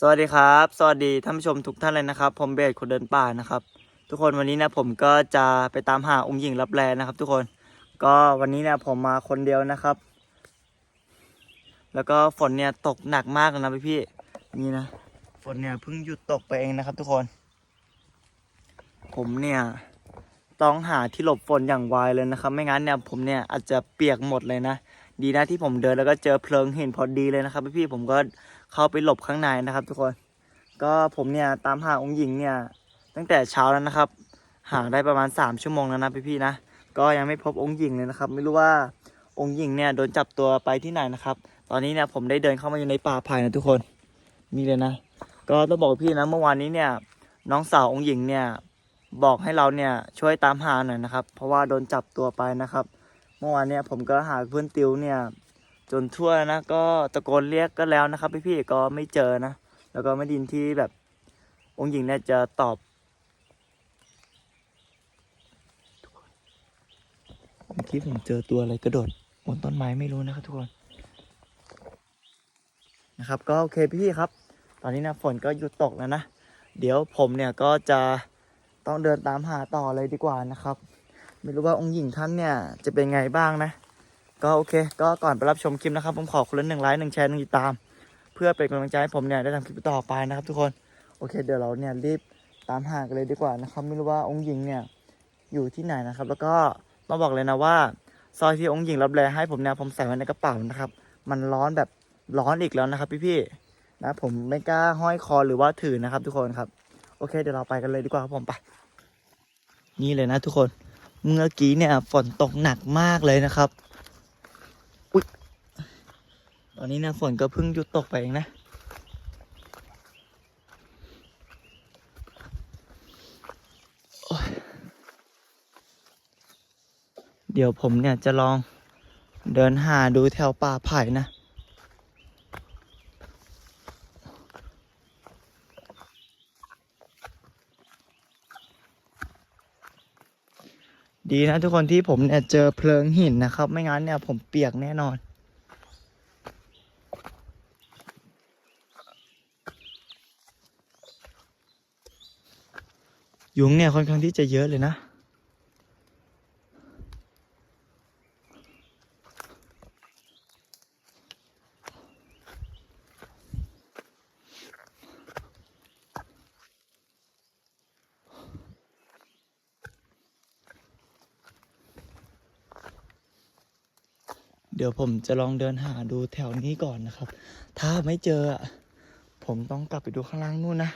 สวัสดีครับ สวัสดีท่านผู้ชมทุกท่านเลยนะครับ ผมเบสคนเดินป่านะครับ ทุกคนวันนี้นะผมก็จะไปตามหาองค์หญิงรับแลนะครับ ทุกคน ก็วันนี้เนี่ยผมมาคนเดียวนะครับ แล้วก็ฝนเนี่ยตกหนักมากเลยนะพี่พี่นี่นะ ฝนเนี่ยเพิ่งหยุดตกไปเองนะครับ ทุกคน ผมเนี่ยต้องหาที่หลบฝนอย่างไวเลยนะครับ ไม่งั้นเนี่ยผมเนี่ยอาจจะเปียกหมดเลยนะ ดีนะที่ผมเดินแล้วก็เจอเพลิงเห็นพอดีเลยนะครับพี่ๆผมก็ เข้าไปหลบข้างในนะครับทุกคน ก็ผมเนี่ยตามหาองค์หญิงเนี่ยตั้งแต่เช้าแล้วนะครับ หาได้ประมาณ 3 ชั่วโมงแล้วนะพี่ๆนะ ก็ยังไม่พบองค์หญิงเลยนะครับ ไม่รู้ว่าองค์หญิงเนี่ยโดนจับตัวไปที่ไหนนะครับ ตอนนี้เนี่ยผมได้เดินเข้ามาอยู่ในป่าไผ่นะทุกคน นี่เลยนะ ก็ต้องบอกพี่นะเมื่อวานนี้เนี่ยน้องสาวองค์หญิงเนี่ยบอกให้เราเนี่ยช่วยตามหาหน่อยนะครับ เพราะว่าโดนจับตัวไปนะครับ เมื่อวานเนี่ยผมก็หาเพื่อนติวเนี่ย จนทั่วนะก็ตะโกนเรียกก็แล้วนะครับ พี่ๆก็ไม่เจอนะ แล้วก็ไม่ดินที่แบบองค์หญิงเนี่ยจะตอบเมื่อกี้ผมเจอตัวอะไรกระโดดบนต้นไม้ไม่รู้นะครับทุกคนนะครับ ก็โอเคพี่ครับ ตอนนี้นะฝนก็หยุดตกแล้วนะ เดี๋ยวผมเนี่ยก็จะต้องเดินตามหาต่อเลยดีกว่านะครับ ไม่รู้ว่าองค์หญิงท่านเนี่ยจะเป็นไงบ้างนะ ก็โอเค ก็ก่อนไปรับชมคลิปนะครับ ผมขอคนละหนึ่งไลค์หนึ่งแชร์หนึ่งติดตาม เพื่อเป็นกำลังใจให้ผมเนี่ยได้ทำคลิปต่อไปนะครับทุกคน โอเค เดี๋ยวเราเนี่ยรีบตามหากันเลยดีกว่านะครับ ไม่รู้ว่าองค์หญิงเนี่ยอยู่ที่ไหนนะครับ แล้วก็ต้องบอกเลยนะว่า ซอยที่องค์หญิงรับแลให้ผมเนี่ยผมใส่ไว้ในกระเป๋านะครับ มันร้อนแบบร้อนอีกแล้วนะครับ พี่ๆนะผมไม่กล้าห้อยคอหรือว่าถือนะครับ ทุกคนครับ โอเค เดี๋ยวเราไปกันเลยดีกว่าครับผมไป นี่เลยนะทุกคน เมื่อกี้เนี่ยฝนตกหนักมากเลยนะครับ ตอนนี้นี่ยฝนก็เพิ่งหยุดตกไปเองนะ เดี๋ยวผมเนี่ยจะลองเดินหาดูแถวป่าไผ่นะ ดีนะทุกคนที่ผมเนี่ยเจอเพลิงหินนะครับ ไม่งั้นเนี่ยผมเปียกแน่นอน ยุงเนี่ยค่อนข้างที่จะเยอะเลยนะ เดี๋ยวผมจะลองเดินหาดูแถวนี้ก่อนนะครับ ถ้าไม่เจอผมต้องกลับไปดูข้างล่างนู่นนะ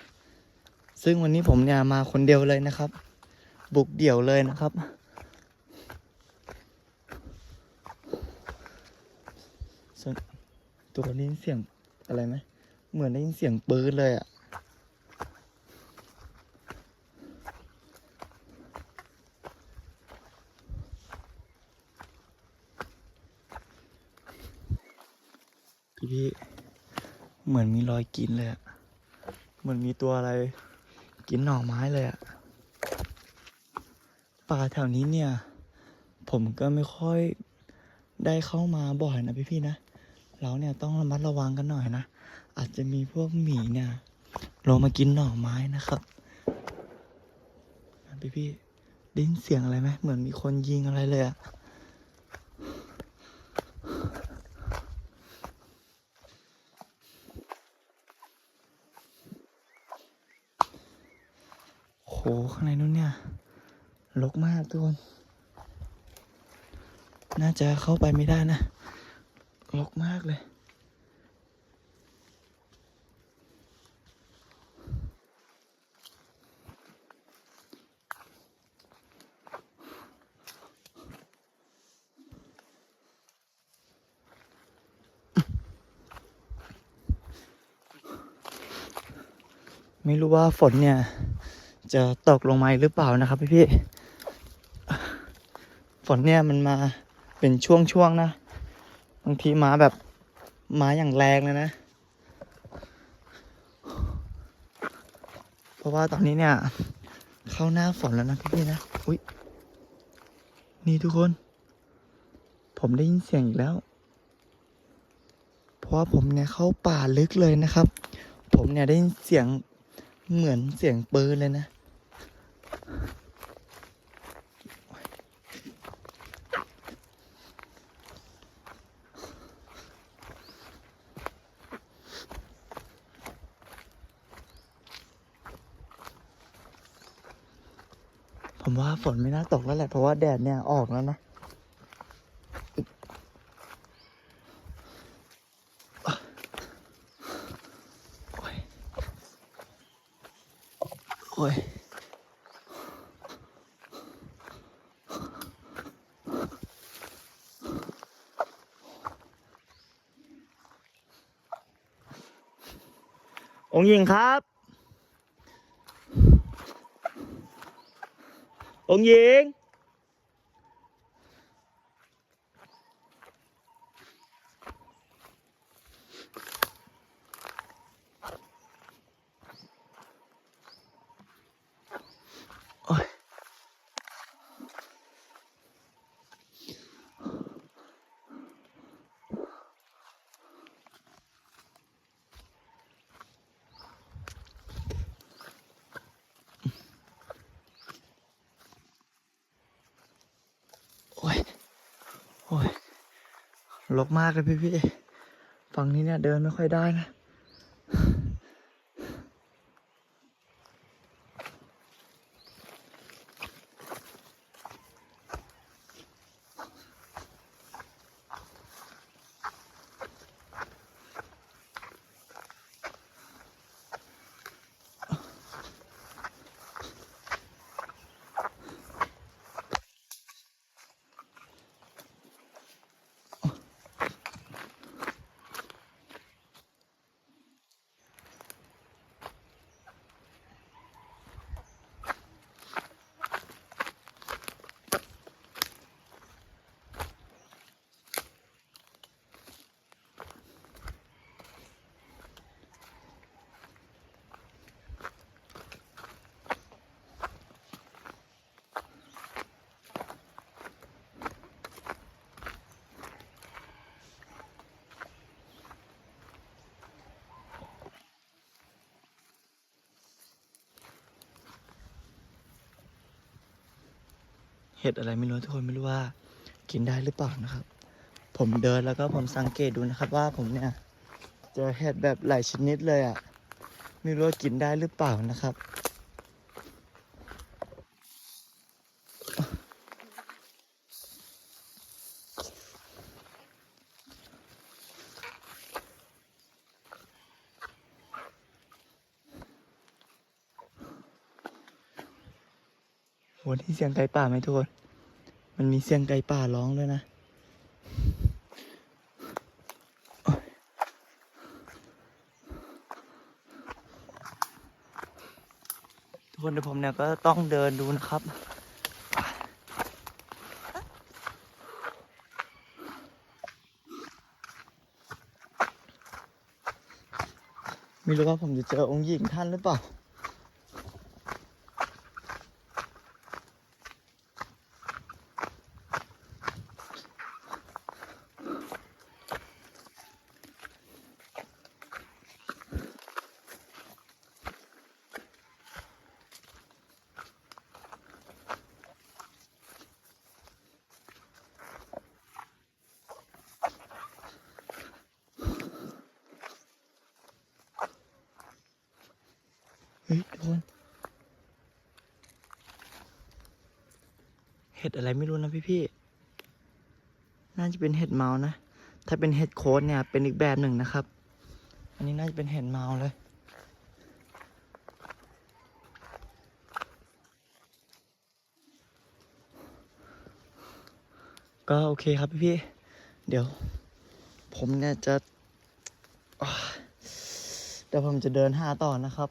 ซึ่งวันนี้ผมเนี่ยมาคนเดียวเลยนะครับ บุกเดี่ยวเลยนะครับ ตัวได้เสียงอะไรไหมเหมือนได้ยินเสียงปืนเลยอะ่ะพี่พี่เหมือนมีรอยกินเลยอะเหมือนมีตัวอะไร กินหน่อไม้เลยอะป่าแถวนี้เนี่ย ผมก็ไม่ค่อยได้เข้ามาบ่อยนะพี่พี่นะ เราเนี่ยต้องระมัดระวังกันหน่อยนะ อาจจะมีพวกหมีเนี่ยลงมากินหน่อไม้นะครับพี่พี่ได้ยินเสียงอะไรไหมเหมือนมีคนยิงอะไรเลยอะ โห ข้างในนู้นเนี่ยรกมากทุกคน น่าจะเข้าไปไม่ได้นะรกมากเลย ไม่รู้ว่าฝนเนี่ย จะตกลงมาหรือเปล่านะครับพี่พี่ฝนเนี่ยมันมาเป็นช่วงๆนะ บางทีมาแบบมาอย่างแรงเลยนะ เพราะว่าตอนนี้เนี่ย เข้าหน้าฝนแล้วนะพี่พี่นะ อุ้ยนี่ทุกคน ผมได้ยินเสียงอีกแล้ว เพราะว่าผมเนี่ยเข้าป่าลึกเลยนะครับผผมเนี่ยได้ยินเสียงเหมือนเสียงปืนเลยนะ ผมว่าฝนไม่น่าตกแล้วแหละ เพราะว่าแดดเนี่ยออกแล้วนะโอ้ย องหญิงครับ องหญิง โอ้ยลกมากเลยพี่พี่ฝั่งนี้เนี่ยเดินไม่ค่อยได้นะ เห็ดอะไรไม่รู้ทุกคนไม่รู้ว่า กินได้หรือเปล่านะครับ ผมเดินแล้วก็ผมสังเกตดูนะครับ ว่าผมเนี่ยเจอเห็ดแบบหลายชนิดเลยอะ่ะไม่รู้ว่ากินได้หรือเปล่านะครับ เสียงไก่ป่าไหมทุกคน มันมีเสียงไก่ป่าร้องด้วยนะ ทุกคนเดี๋ยวผมเนี่ยก็ต้องเดินดูนะครับไม่รู้ว่าผมจะเจอองค์หญิงท่านหรือเปล่า เฮ้ยทุกคนเห็ดอะไรไม่รู้นะพี่พี่ๆน่าจะเป็นเห็ดเมานะ ถ้าเป็นเห็ดโคนเนี่ยเป็นอีกแบบหนึ่งนะครับ อันนี้น่าจะเป็นเห็ดเมาเลย ก็โอเคครับพี่พี่ๆเดี๋ยว ผมเนี่ยจะเดี๋ยวผมจะเดินหาต่อนะครับ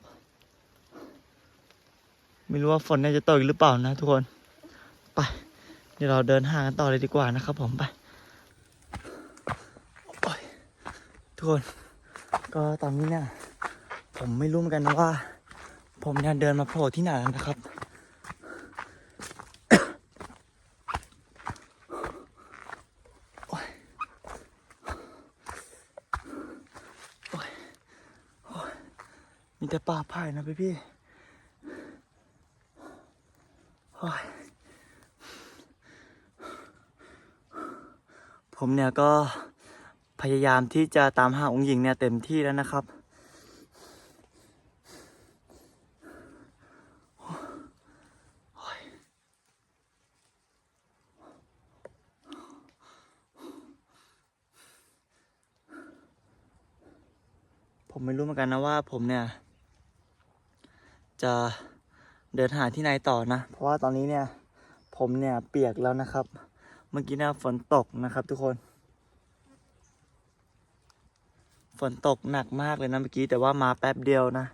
ไม่รู้ว่าฝนเนี่ยจะตกอีกหรือเปล่านะทุกคน ไป เดี๋ยวเราเดินห่างกันต่อเลยดีกว่านะครับผมไปทุกคน ก็ตอนนี้เนี่ย ผมไม่รู้เหมือนกันนะว่า ผมเนี่ยเดินมาโผล่ที่ไหนนะครับโอ้ยโอ้ยโอ้ยแต่ป่าไผ่นะพี่พี่โอ้ย ผมเนี่ยก็พยายามที่จะตามหาองค์หญิงเนี่ยเต็มที่แล้วนะครับ ผมไม่รู้เหมือนกันนะว่าผมเนี่ย จะ เดินหาที่ไหนต่อนะ เพราะว่าตอนนี้เนี่ย ผมเนี่ยเปียกแล้วนะครับ เมื่อกี้เนี่ยฝนตกนะครับ ทุกคน ฝนตกหนักมากเลยนะเมื่อกี้แต่ว่ามาแป๊บเดียวนะ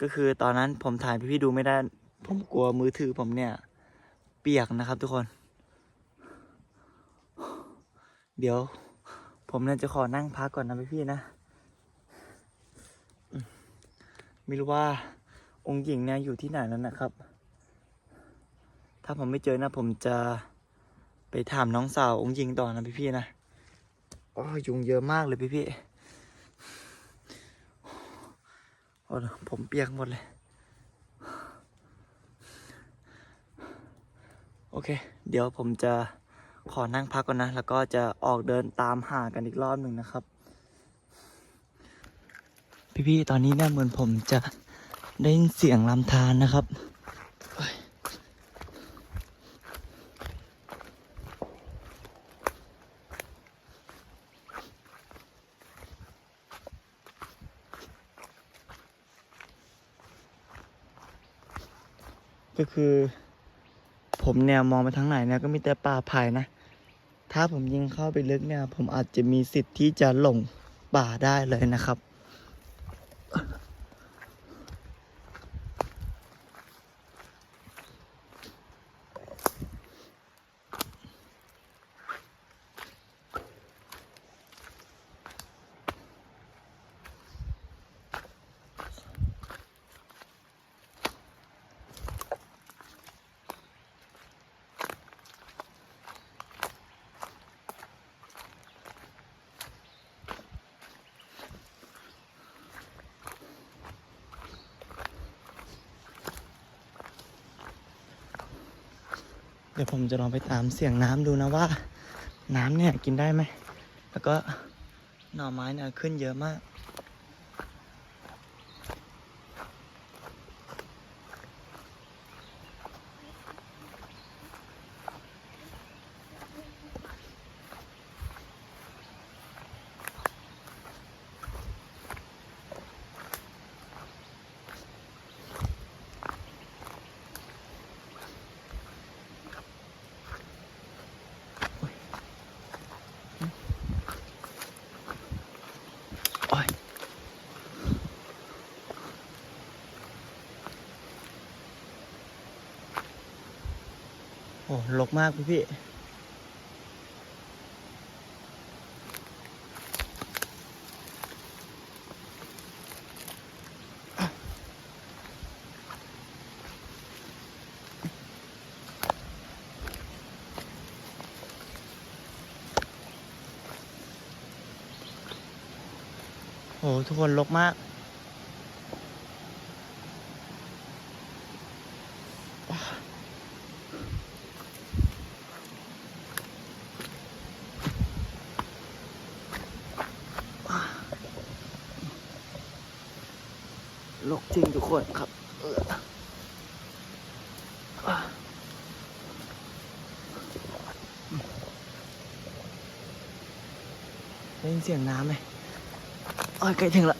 ก็คือตอนนั้นผมถ่ายพี่ๆดูไม่ได้ ผมกลัวมือถือผมเนี่ย เปียกนะครับ ทุกคน เดี๋ยว ผมเนี่ยจะขอนั่งพักก่อนนะพี่ๆนะไม่รู้ว่า องค์หญิงเนี่ยอยู่ที่ไหนแล้วนะครับ ถ้าผมไม่เจอนะ ผมจะไปถามน้องสาวองค์หญิงต่อนะพี่ๆนะอ๋อยุงเยอะมากเลยพี่ๆโอ้ผมเปียกหมดเลย โอเค เดี๋ยวผมจะขอนั่งพักก่อนนะ แล้วก็จะออกเดินตามหากันอีกรอบหนึ่งนะครับ พี่ๆ ตอนนี้เนี่ยเหมือนผมจะ ได้ยินเสียงลำธารนะครับ ก็คือ ผมเนี่ยมองไปทางไหนเนี่ยก็มีแต่ป่าไผ่นะ ถ้าผมยิงเข้าไปลึกเนี่ย ผมอาจจะมีสิทธิ์ที่จะหลงป่าได้เลยนะครับ ดี๋ยวผมจะลองไปตามเสียงน้ำดูนะว่า น้ำเนี่ยกินได้ไหม แล้วก็หน่อไม้เนี่ยขึ้นเยอะมาก อ้ลกมากพี่พี่โอ้ทุกคนลกมาก ลกจริงทุกคนครับได้ยินเสียงน้ำไหมโอ้ยใกล้ถึงละ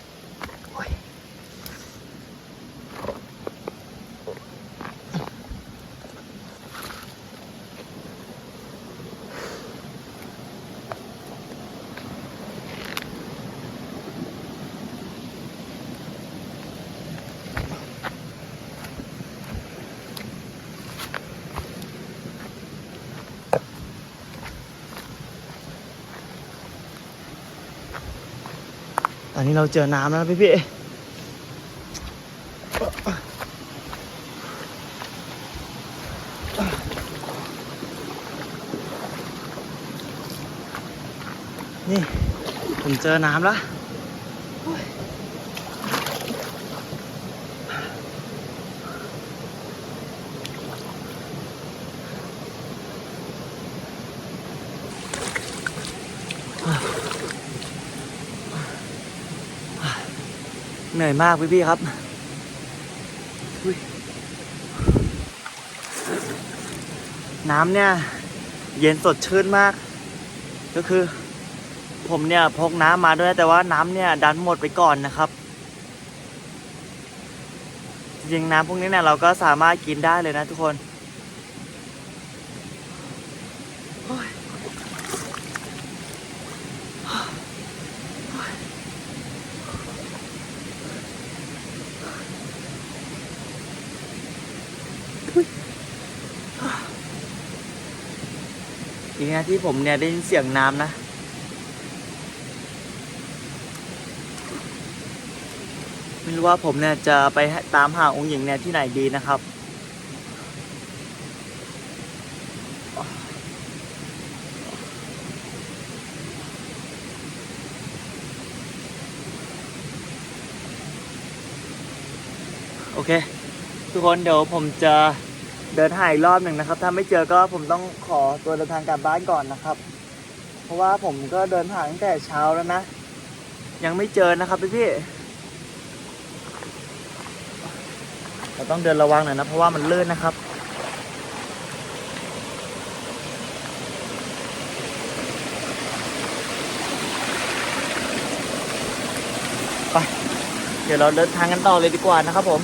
อนนี้เราเจอน้ำแล้วพี่พี่นี่ผมเจอน้ำแล้ว เหนื่อยมากพี่ๆครับน้ำเนี่ย เย็นสดชื่นมาก ก็คือ ผมเนี่ยพกน้ำมาด้วยแต่ว่าน้ำเนี่ยดันหมดไปก่อนนะครับจริงน้ำพวกนี้เนี่ยเราก็สามารถกินได้เลยนะทุกคน ทีนี้ที่ผมเนี่ยได้ยินเสียงน้ำนะไม่รู้ว่าผมเนี่ยจะไปตามหาองค์หญิงเนี่ยที่ไหนดีนะครับ โอเค ทุกคนเดี๋ยวผมจะ เดินหาอีกรอบหนึ่งนะครับ ถ้าไม่เจอก็ผมต้องขอตัวเดินทางกลับบ้านก่อนนะครับ เพราะว่าผมก็เดินทางตั้งแต่เช้าแล้วนะ ยังไม่เจอนะครับพี่พี่เราต้องเดินระวังหน่อยนะ เพราะว่ามันลื่นนะครับไปเดี๋ยวเราเดินทางกันต่อเลยดีกว่านะครับผม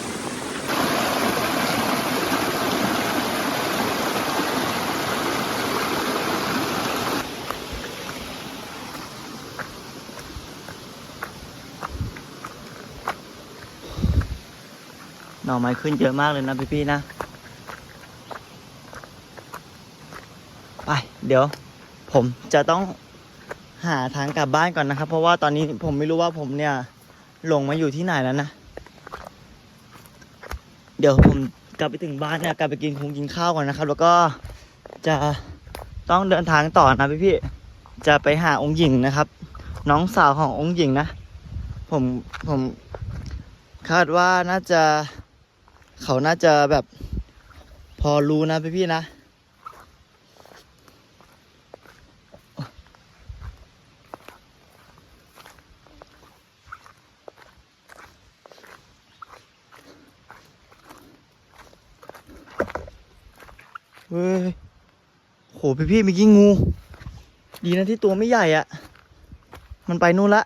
อไม้ขึ้นเยอะมากเลยนะพี่ๆนะ ไป เดี๋ยว ผมจะต้องหาทางกลับบ้านก่อนนะครับ เพราะว่าตอนนี้ผมไม่รู้ว่าผมเนี่ยหลงมาอยู่ที่ไหนแล้วนะ เดี๋ยวผมกลับไปถึงบ้านเนี่ยกลับไปกินคงกินข้าวก่อนนะครับ แล้วก็จะต้องเดินทางต่อนะพี่ๆจะไปหาองค์หญิงนะครับ น้องสาวขององค์หญิงนะ ผมผมคาดว่าน่าจะ เขาน่าจะแบบพอรู้นะพี่พี่นะ เฮ้ย โห พี่พี่มื่อกี้งู ดีนะที่ตัวไม่ใหญ่อะ มันไปนู่นละ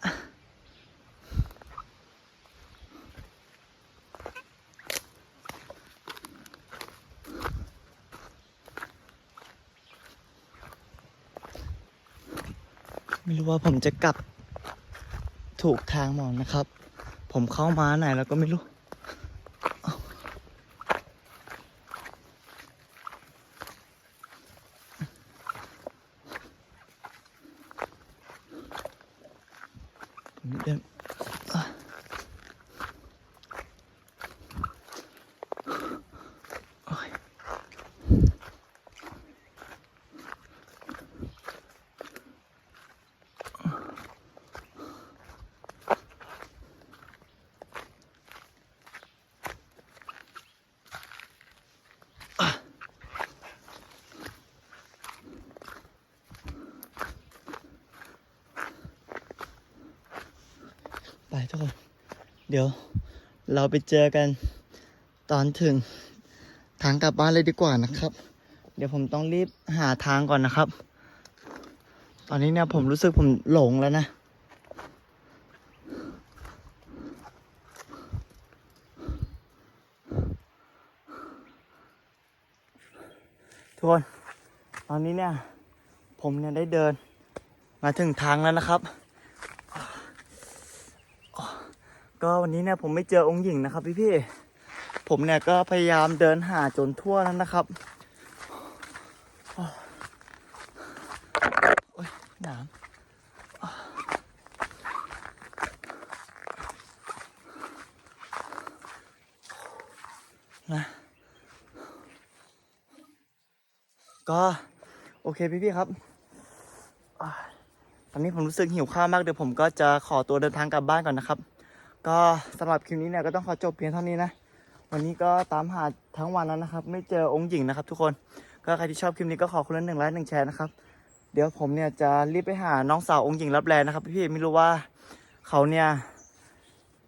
ว่าผมจะกลับถูกทางหมอนนะครับ ผมเข้ามาไหนแล้วก็ไม่รู้ เดินอะโอ้ยไปทุกคน เดี๋ยวเราไปเจอกันตอนถึงทางกลับบ้านเลยดีกว่านะครับ เดี๋ยวผมต้องรีบหาทางก่อนนะครับ ตอนนี้เนี่ยผมรู้สึกผมหลงแล้วนะ ทุกคน ตอนนี้เนี่ย ผมเนี่ยได้เดินมาถึงทางแล้วนะครับ ก็วันนี้เนี่ยผมไม่เจอองค์หญิงนะครับพี่พี่ผมเนี่ยก็พยายามเดินหาจนทั่วแล้วนะครับโอ้ยหนามนะก็โอเคพี่พี่ครับตอนนี้ผมรู้สึกหิวข้าวมากเดี๋ยวผมก็จะขอตัวเดินทางกลับบ้านก่อนนะครับ ก็สำหรับคลิปนี้เนี่ยก็ต้องขอจบเพียงเท่านี้นะ วันนี้ก็ตามหาทั้งวันแล้วนะครับ ไม่เจอองค์หญิงนะครับ ทุกคนก็ใครที่ชอบคลิปนี้ก็ขอคนละหนึ่งไลค์หนึ่งแชร์นะครับเดี๋ยวผมเนี่ยจะรีบไปหาน้องสาวองค์หญิงรับแลนะครับ พี่ๆไม่รู้ว่าเขาเนี่ย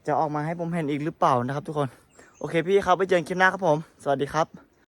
จะออกมาให้ผมเห็นอีกหรือเปล่านะครับ ทุกคน โอเคพี่ครับไปเจอกันคลิปหน้าครับผม สวัสดีครับ